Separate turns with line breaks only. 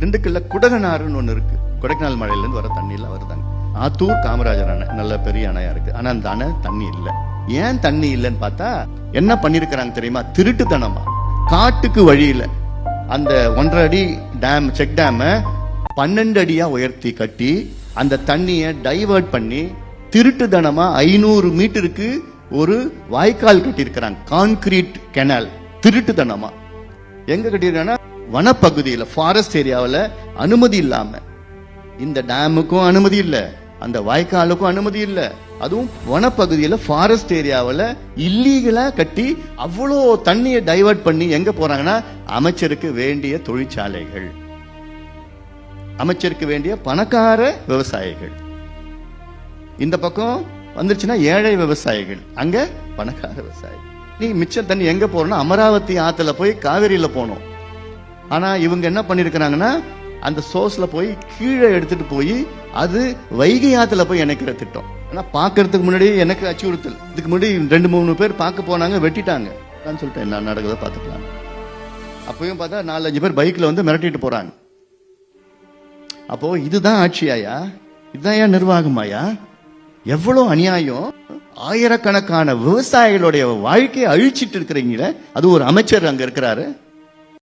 திண்டுக்கல்ல குடகனாறுன்னு ஒன்று இருக்கு. கொடைக்கானல் மழையிலேருந்து வர தண்ணியெல்லாம் வருதாங்க ஆத்தூர் காமராஜர் அணை நல்ல பெரிய அணையா இருக்கு. ஆனா அந்த அணை தண்ணி இல்லை. ஏன் தண்ணி இல்லைன்னு பார்த்தா என்ன பண்ணிருக்கிறாங்க தெரியுமா? திருட்டுத்தனமா. காட்டுக்கு வழியில அந்த ஒன்றரை அடி டேம் செக் டேமை பன்னெண்டு அடியா உயர்த்தி கட்டி அந்த தண்ணியை டைவர்ட் பண்ணி திருட்டுத்தனமா ஐநூறு மீட்டருக்கு ஒரு வாய்க்கால் கட்டியிருக்கிறாங்க. கான்கிரீட் கெனால் திருட்டுத்தனமா. எங்க கட்டியிருக்காங்கன்னா வனப்பகுதியில் ஃபாரஸ்ட் ஏரியாவில் அனுமதி இல்லாமல் இந்த டேமுக்கும் அனுமதி இல்லை. அந்த வாய்க்காலுக்கும் அனுமதி இல்லை. அதுவும் வனப்பகுதியில் ஃபாரஸ்ட் ஏரியாவில் இல்லீகலாக கட்டி அவ்வளோ தண்ணியை டைவர்ட் பண்ணி எங்கே போகிறாங்கன்னா அமைச்சருக்கு வேண்டிய தொழிற்சாலைகள். அமைச்சருக்கு வேண்டிய பணக்கார விவசாயிகள். இந்த பக்கம் வந்துருச்சுன்னா ஏழை விவசாயிகள். அங்கே பணக்கார விவசாயி நீ மிச்சம் தண்ணி எங்கே போகிறோன்னா அமராவதி ஆற்றுல போய் காவேரியில் போனோம் ஆனால் இவங்க என்ன பண்ணியிருக்கிறாங்கன்னா அந்த சோர்ஸில் போய் கீழே எடுத்துகிட்டு போய் அது வைகை ஆற்றுல போய் இணைக்கிற திட்டம். ஆனால் பார்க்கறதுக்கு முன்னாடி எனக்கு அச்சுறுத்தல். இதுக்கு முன்னாடி ரெண்டு மூணு பேர் பார்க்க போனாங்க வெட்டிட்டாங்க. நான் சொல்லிட்டேன் என்ன நடக்குதோ பார்த்துக்கலாம். அப்பயும் பார்த்தா நாலஞ்சு பேர் பைக்கில் வந்து மிரட்டிட்டு போகிறாங்க அப்போது இதுதான் ஆட்சியாயா? இதுதான் ஏன் நிர்வாகமாயா? எவ்வளோ அநியாயம்? ஆயிரக்கணக்கான விவசாயிகளுடைய வாழ்க்கையை அழிச்சிட்டு இருக்கிறீங்களே அது ஒரு அமைச்சர் அங்கே இருக்கிறாரு.